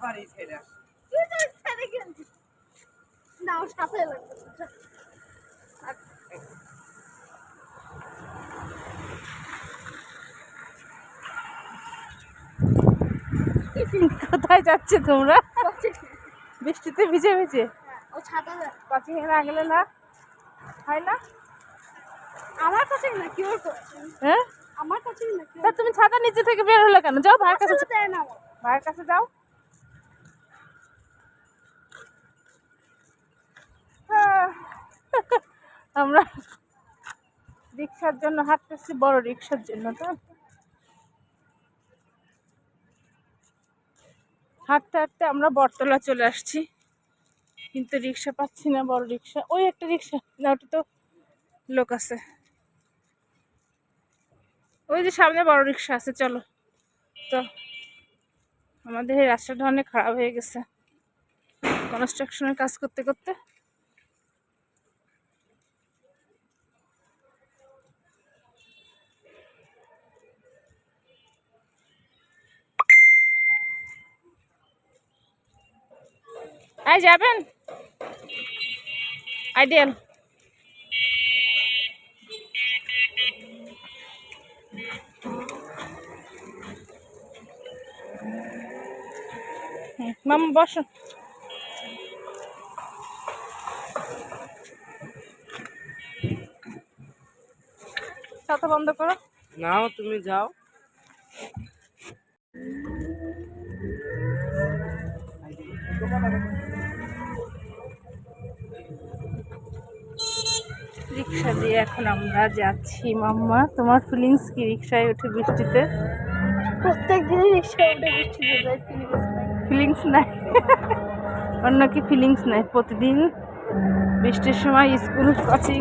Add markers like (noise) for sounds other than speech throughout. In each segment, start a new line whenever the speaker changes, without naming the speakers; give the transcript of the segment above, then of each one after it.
আবার এই
তুই তো ছেড়ে না ওর সাথে লাগবে
কোথায় যাচ্ছে তোমরা? বৃষ্টিতে ভিজে ভিজে?
ও ছাতা
কোচিং এ না না? হয় না?
আমার কাছে না কি ওর
হ্যাঁ?
আমার কাছে না
তা তুমি ছাতা নিচে থেকে বের হলে কেন? যাও ভাইয়ের কাছে ভাইয়ের কাছে যাও। আমরা রিক্সার জন্য হাঁটতেছি, বড় রিক্সার জন্য, তো? হাঁটতে হাঁটতে আমরা বটতলা চলে আসছি। কিন্তু রিক্সা পাচ্ছি না, বড় রিক্সা। ওই একটা রিক্সা, না, ওটা তো লোক আছে। ওই যে সামনে বড় রিক্সা আছে, চলো। তো, আমাদের এই রাস্তাটা অনেক খারাপ হয়ে গেছে। কনস্ট্রাকশনের কাজ করতে করতে। আই যাবেন? আইডিয়াল মামা বসো। ছাতা বন্ধ করো।
নাও তুমি যাও।
রিক্সা দিয়ে এখন আমরা যাচ্ছি মাম্মা। তোমার ফিলিংস কি রিক্সায় উঠে বৃষ্টিতে?
প্রত্যেক দিনই রিক্সা উঠে বৃষ্টি যায় ফিলিংস নাই।
ফিলিংস নাই? (laughs) অন্য কি ফিলিংস নাই? প্রতিদিন বৃষ্টির সময় স্কুল কোচিং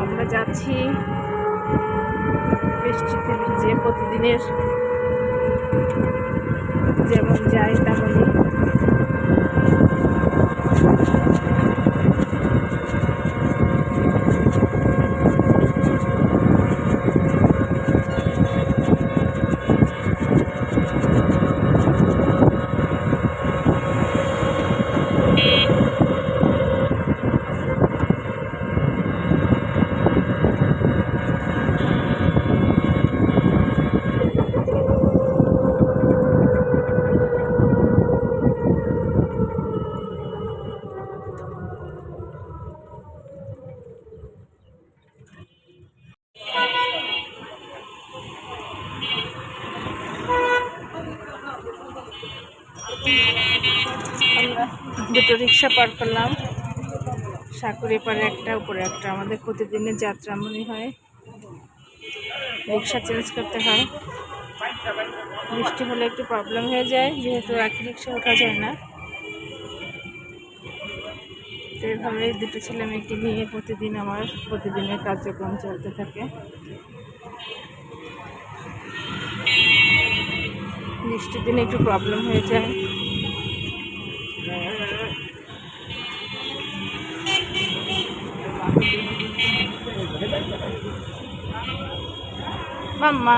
আমরা যাচ্ছি বৃষ্টিতে ভিজে প্রতিদিনের যেমন যাই তেমনই। দুটো রিক্সা পার করলাম। সাকুরে পারে একটা, উপরে একটা। আমাদের প্রতিদিনের যাত্রা মনে হয়। রিক্সা চেঞ্জ করতে হয়। বৃষ্টি হলে একটু প্রবলেম হয়ে যায়, যেহেতু একই রিক্সা ওঠা যায় না। তো এভাবে দুটো ছেলে মেয়েকে নিয়ে প্রতিদিন আমার প্রতিদিনের কার্যক্রম চলতে থাকে। বৃষ্টির দিনে একটু প্রবলেম হয়ে যায়। মাম্মা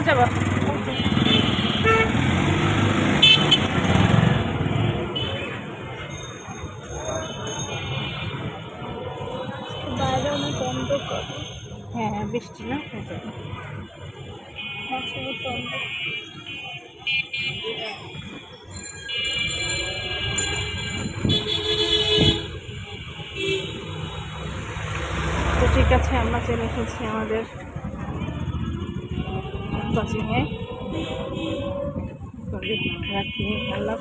কোথায় যাব। হ্যাঁ হ্যাঁ বৃষ্টি না? হয়ে যাবে।
তো
ঠিক আছে আমরা চলে এসেছি আমাদের फंसे हैं। अल्लाह